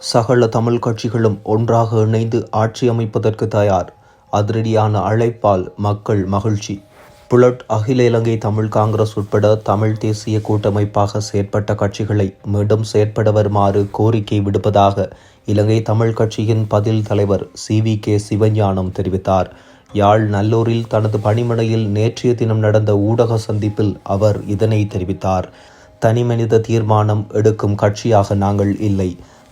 சகல தமிழ் கட்சிகளும் ஒன்றாக இணைந்து ஆட்சி அமைப்பதற்கு தயார். அதிரடியான அழைப்பால் மக்கள் மகிழ்ச்சி. புலட் அகில இலங்கை தமிழ் காங்கிரஸ் உட்பட தமிழ் தேசிய கூட்டமைப்பாக செயற்பட்ட கட்சிகளை மீண்டும் செயற்பட வருமாறு கோரிக்கை விடுப்பதாக இலங்கை தமிழ் கட்சியின் பதில் தலைவர் சி. வி. கே. சிவஞானம் தெரிவித்தார். யாழ் நல்லூரில் தனது பணிமனையில் நேற்றைய தினம் நடந்த ஊடக சந்திப்பில் அவர் இதனை தெரிவித்தார். தனிமனித தீர்மானம் எடுக்கும் கட்சியாக நாங்கள் இல்லை.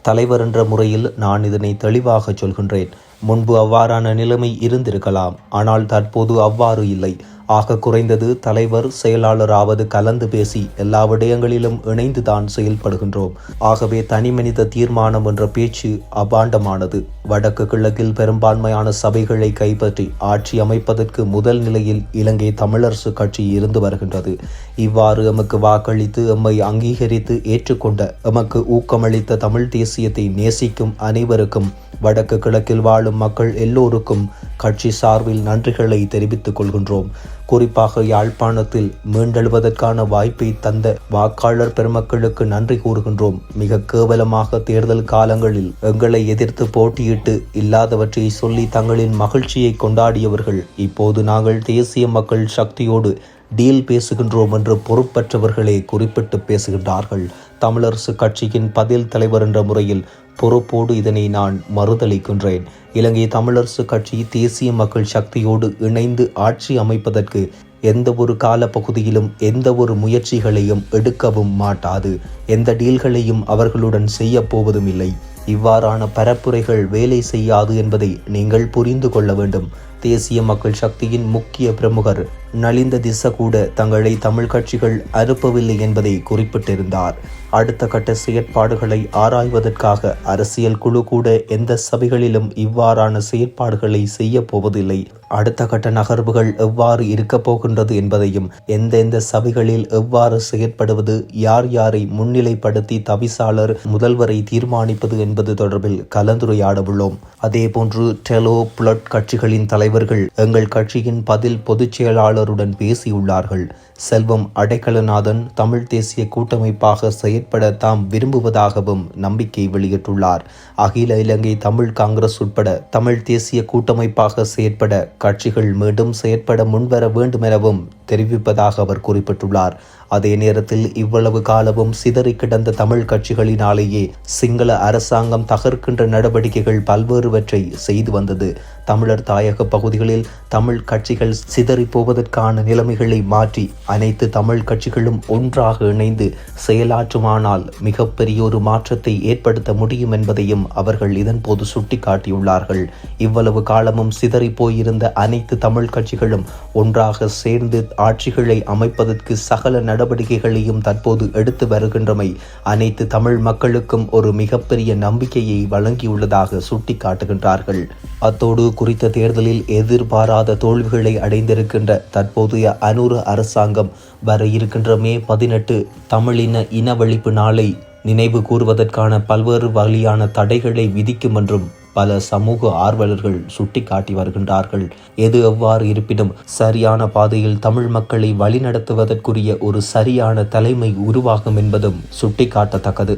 தலைவர் என்ற முறையில் நான் இதனை தெளிவாக சொல்கின்றேன். முன்பு அவ்வாறான நிலைமை இருந்திருக்கலாம். ஆனால் தற்போது அவ்வாறு இல்லை. ஆக குறைந்தது தலைவர் செயலாளராவது கலந்து பேசி எல்லா விடயங்களிலும் இணைந்துதான் செயல்படுகின்றோம். ஆகவே தனிமனித தீர்மானம் என்ற பேச்சு அபாண்டமானது. வடக்கு கிழக்கில் பெரும்பான்மையான சபைகளை கைப்பற்றி ஆட்சி அமைப்பதற்கு முதல் நிலையில் இலங்கை தமிழரசு கட்சி இருந்து வருகின்றது. இவ்வாறு எமக்கு வாக்களித்து எம்மை அங்கீகரித்து ஏற்றுக்கொண்ட எமக்கு ஊக்கமளித்த தமிழ் தேசியத்தை நேசிக்கும் அனைவருக்கும் வடக்கு கிழக்கில் வாழும் மக்கள் எல்லோருக்கும் கட்சி சார்பில் நன்றிகளை தெரிவித்துக் கொள்கின்றோம். குறிப்பாக யாழ்ப்பாணத்தில் மீண்டெழுவதற்கான வாய்ப்பை தந்த வாக்காளர் பெருமக்களுக்கு நன்றி கூறுகின்றோம். மிக கேவலமாக தேர்தல் காலங்களில் எங்களை எதிர்த்து போட்டியிட்டு இல்லாதவற்றை சொல்லி தங்களின் மகிழ்ச்சியை கொண்டாடியவர்கள். இப்போது நாங்கள் தேசிய மக்கள் சக்தியோடு டீல் பேசுகின்றோம் என்று பொறுப்பற்றவர்களே குறிப்பிட்டு பேசுகின்றார்கள். தமிழரசு கட்சியின் பதில் தலைவர் என்ற முறையில் பொறுப்போடு இதனை நான் மறுதளிக்கின்றேன். இலங்கை தமிழரசு கட்சி தேசிய மக்கள் சக்தியோடு இணைந்து ஆட்சி அமைப்பதற்கு எந்த ஒரு கால பகுதியிலும் எந்த ஒரு முயற்சிகளையும் எடுக்கவும் மாட்டாது. எந்த டீல்களையும் அவர்களுடன் செய்ய போவதும் இல்லை இவ்வாறான பரப்புரைகள் வேலை செய்யாது என்பதை நீங்கள் புரிந்து கொள்ள வேண்டும். தேசிய மக்கள் சக்தியின் முக்கிய பிரமுகர். நலிந்த திச கூட தங்களை தமிழ் கட்சிகள் அனுப்பவில்லை என்பதை குறிப்பிட்டிருந்தார். அடுத்த கட்ட செயற்பாடுகளை ஆராய்வதற்காக அரசியல் குழு கூட எந்த சபைகளிலும் இவ்வாறான செயற்பாடுகளை செய்ய போவதில்லை. அடுத்த கட்ட நகர்வுகள் எவ்வாறு இருக்கப் போகின்றது என்பதையும் எந்தெந்த சபைகளில் எவ்வாறு செயற்படுவது யார் யாரை முன்னிலைப்படுத்தி தவிசாளர் முதல்வரை தீர்மானிப்பது என்பது தொடர்பில் கலந்துரையாட உள்ளோம் அதேபோன்று டெலோ புலட் கட்சிகளின் தலைவர்கள் எங்கள் கட்சியின் பதில் பொதுச் செயலாளருடன் பேசியுள்ளார்கள். செல்வம் அடைக்கலநாதன் தமிழ் தேசிய கூட்டமைப்பாக செயற்பட தாம் விரும்புவதாகவும் நம்பிக்கை வெளியிட்டுள்ளார். அகில இலங்கை தமிழ் காங்கிரஸ் உட்பட தமிழ் தேசிய கூட்டமைப்பாக செயற்பட கட்சிகள் மீண்டும் செயற்பட முன்வர வேண்டுமெனவும் தெரிவிப்பதாக அவர் குறிப்பிட்டுள்ளார். அதே நேரத்தில் இவ்வளவு காலமும் சிதறி கிடந்த தமிழ் கட்சிகளினாலேயே சிங்கள அரசாங்கம் தகர்க்கின்ற நடவடிக்கைகள் பல்வேறுவற்றை செய்து வந்தது. தமிழர் தாயக பகுதிகளில் தமிழ் கட்சிகள் சிதறி போவதற்கான நிலைமைகளை மாற்றி அனைத்து தமிழ் கட்சிகளும் ஒன்றாக இணைந்து செயலாற்றுமானால் மிகப்பெரிய ஒரு மாற்றத்தை ஏற்படுத்த முடியும் என்பதையும் அவர்கள் இதன்போது சுட்டிக்காட்டியுள்ளார்கள். இவ்வளவு காலமும் சிதறி போயிருந்த அனைத்து தமிழ் கட்சிகளும் ஒன்றாக சேர்ந்து ஆட்சிகளை அமைப்பதற்கு சகல நடவடிக்கைகளையும் தற்போது எடுத்து வருகின்றமை அனைத்து தமிழ் மக்களுக்கும் ஒரு மிகப்பெரிய நம்பிக்கையை வழங்கியுள்ளதாக சுட்டிக்காட்டுகின்றார்கள். அத்தோடு குறித்த தேர்தலில் எதிர்பாராத தோல்விகளை அடைந்திருக்கின்ற தற்போதைய அனூறு அரசாங்கம் வர இருக்கின்ற மே பதினெட்டு தமிழின இனவழிப்பு நாளை நினைவு கூறுவதற்கான பல்வேறு வழியான தடைகளை விதிக்கும் என்றும் பல சமூக ஆர்வலர்கள் சுட்டிக்காட்டி வருகின்றார்கள். எது எவ்வாறு இருப்பினும் சரியான பாதையில் தமிழ் மக்களை வழிநடத்துவதற்குரிய ஒரு சரியான தலைமை உருவாகும் என்பதும் சுட்டிக்காட்டத்தக்கது.